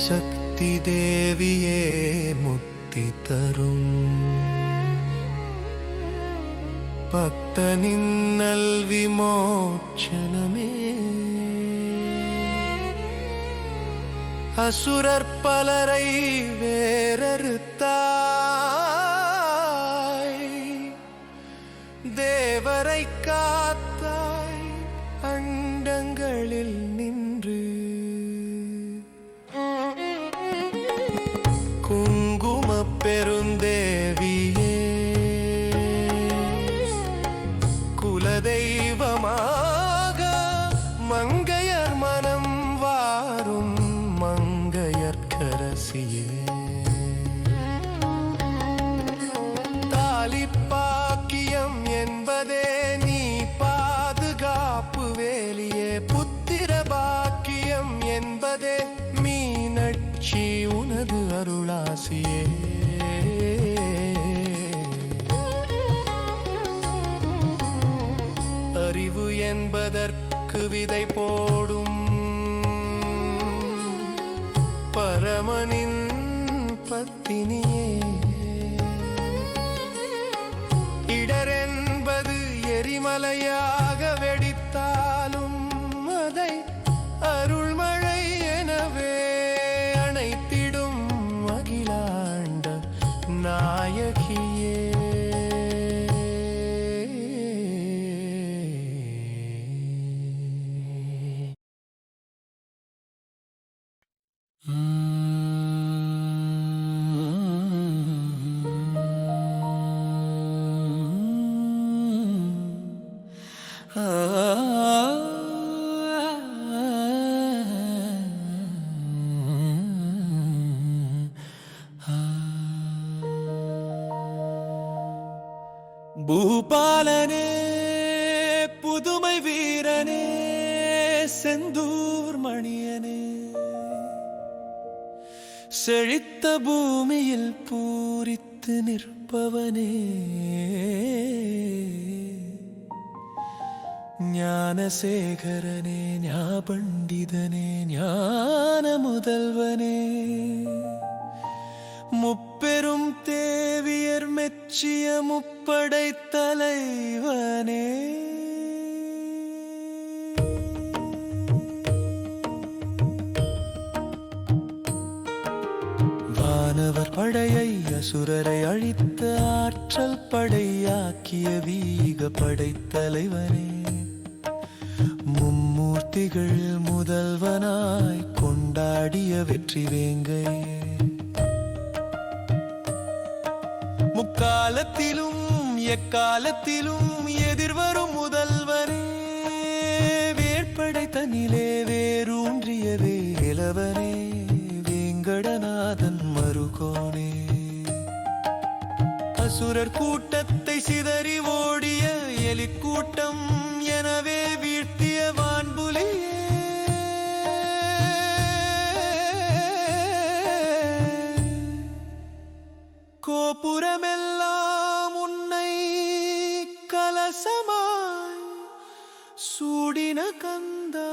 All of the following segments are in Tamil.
சக்தி தேவியே முக்தி தரும் பக்தனின் நல்வி அசுரர் பலரை வேறறுத்தாய். தேவரை காத்தாய் அண்டங்களில் நின்று. குங்கும பெருந்தே பத்தினியே இடரென்பது பூபாலனே புதுமை வீரனே செந்தூர் மணியனே செழித்த பூமியில் பூரித்து நிற்பவனே ஞானசேகரனே ஞாபண்டிதனே ஞான முதல்வனே முப்பெரும் தேவியர் மெச்சிய முப்படை தலைவனே. வானவர் படையை அசுரரை அழித்த ஆற்றல் படையாக்கிய வீக படைத்தலைவனே மும்மூர்த்திகள் முதல்வனாய் கொண்டாடிய வெற்றி வேங்கையே. முக்காலத்திலும் எக்காலத்திலும் எதிர்வரும் முதல்வரே. வேட்படை நிலே வேரூன்றிய இளவரே வேங்கடநாதன் மறுகோனே. அசுரர் கூட்டத்தை சிதறி ஓடிய எலிக்கூட்டம் கந்தா.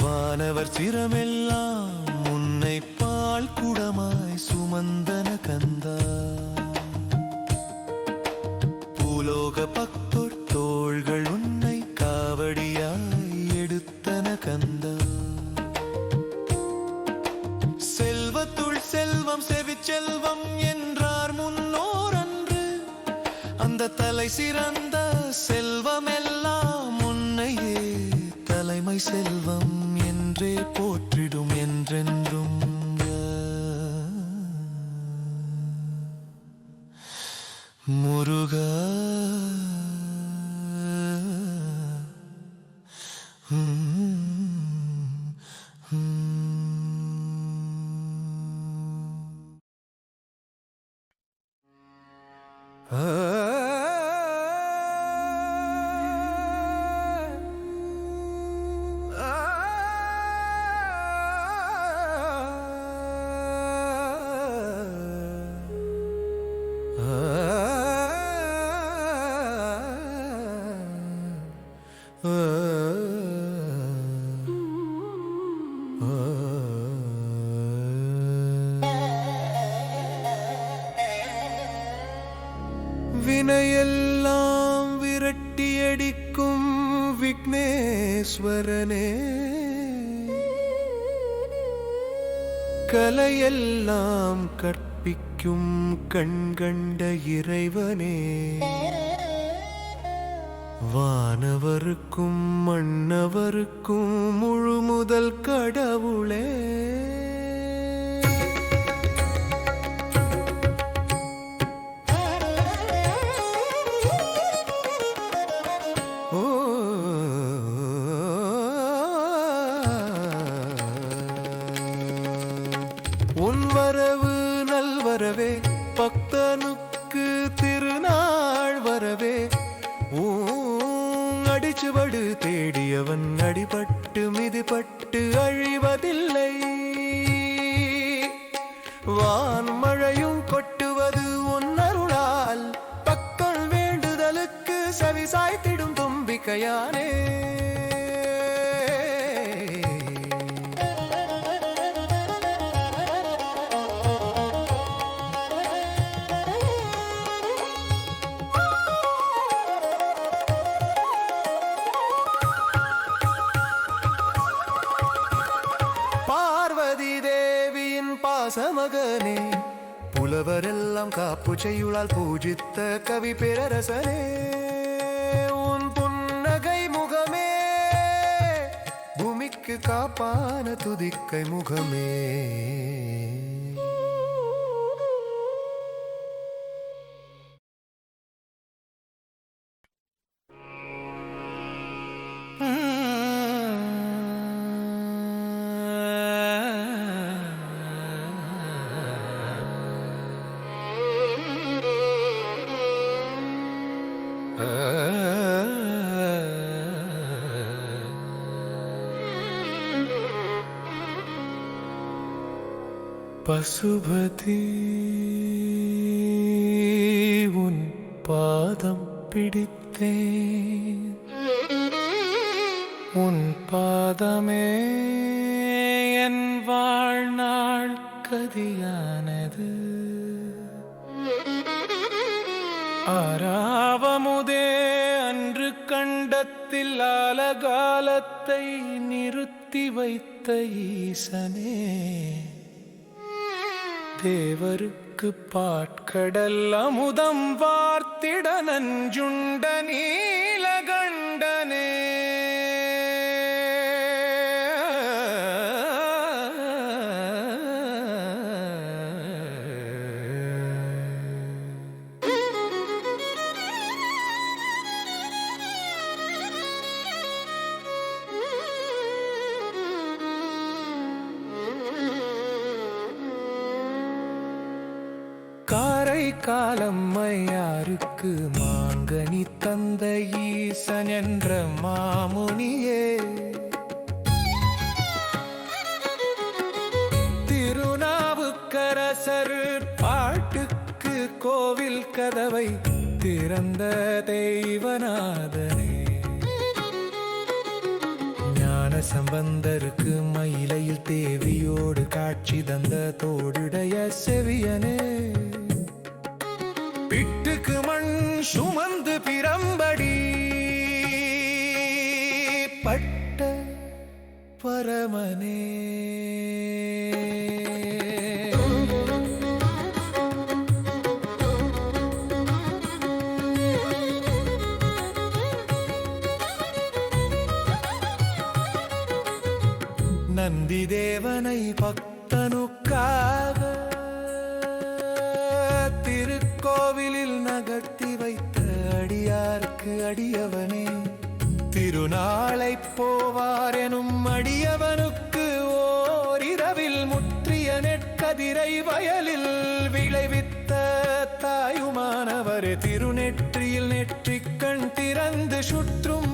வானவர் சிரமெல்லாம் உன்னை பால் குடமாய் சுமந்தன கந்தா. தலை சிறந்த செல்வமெல்லாம் உன்னையே. தலைமை செல்வம் என்றே போற்றிடும் என்றென்றும். முருகா வினையெல்லாம் விரட்டியடிக்கும் விக்னேஸ்வரனே. கலையெல்லாம் கற்பிக்கும் கண்கண்ட இறைவனே. வானவருக்கும் மன்னவருக்கும் முழு முதல் கடவுளே. தும்பிக்கையானே பார்வதி தேவியின் பாசமகனே புலவரெல்லாம் காப்பு செய்யுளால் பூஜித்த கவி பேரரசனே. കാപ്പാന തുതിക്കൈ മുഖമേ பசுபதி உன் பாதம் பிடித்தேன். உன் பாதமே என் வாழ்நாள் கதியானது. ஆராவமுதே அன்று கண்டத்தில் அலகாலத்தை நிறுத்தி வைத்த ஈசனே. தேவருக்கு பாட்கடல் அமுதம் வார்த்திட நஞ்சுண்ட நீலகண்டனே காரை காலம் மையாருக்கு மாங்கனி தந்த ஈசன் என்ற மாமுனியே. திருநாவுக்கரசர் பாட்டுக்கு கோவில் கதவை திறந்த தெய்வநாதனே. ஞான சம்பந்தருக்கு மயிலையில் தேவியோடு காட்சி தந்த தோடுடைய செவியனே. பிட்டுக்கு மண் சுமந்து பிரம்படி பட்ட பரமனே. திருநாளை போவார் எனும் அடியவனுக்கு ஓரிரவில் முற்றிய நெற்கதிரை வயலில் விளைவித்த தாயுமானவர் திருநெற்றியில் நெற்றிக்கண் திறந்து சுற்றும்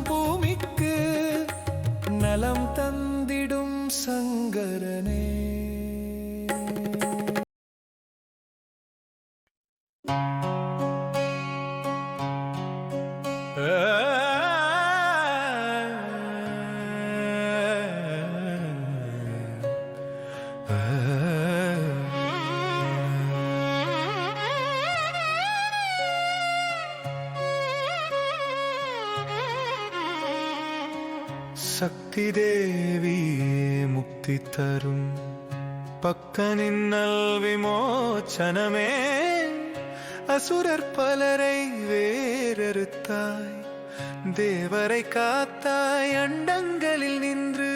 சக்தி தேவியே முக்தி தரும். பக்கனின் நல் விமோச்சனமே அசுரர் பலரை வேறறுத்தாய். தேவரை காத்தாய் அண்டங்களில் நின்று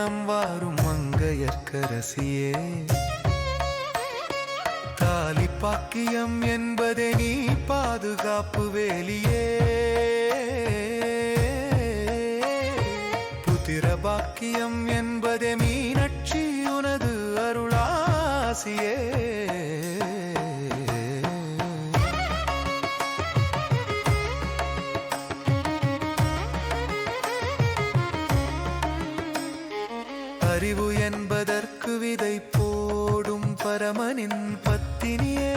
மனம் வாரும் மங்கையற்கரசியே தாலி பாக்கியம் என்பதே நீ பாதுகாப்பு வேலியே. புத்திர பாக்கியம் என்பதே மீனட்சி உனது அருளாசியே. பரமனின் பத்தினியே.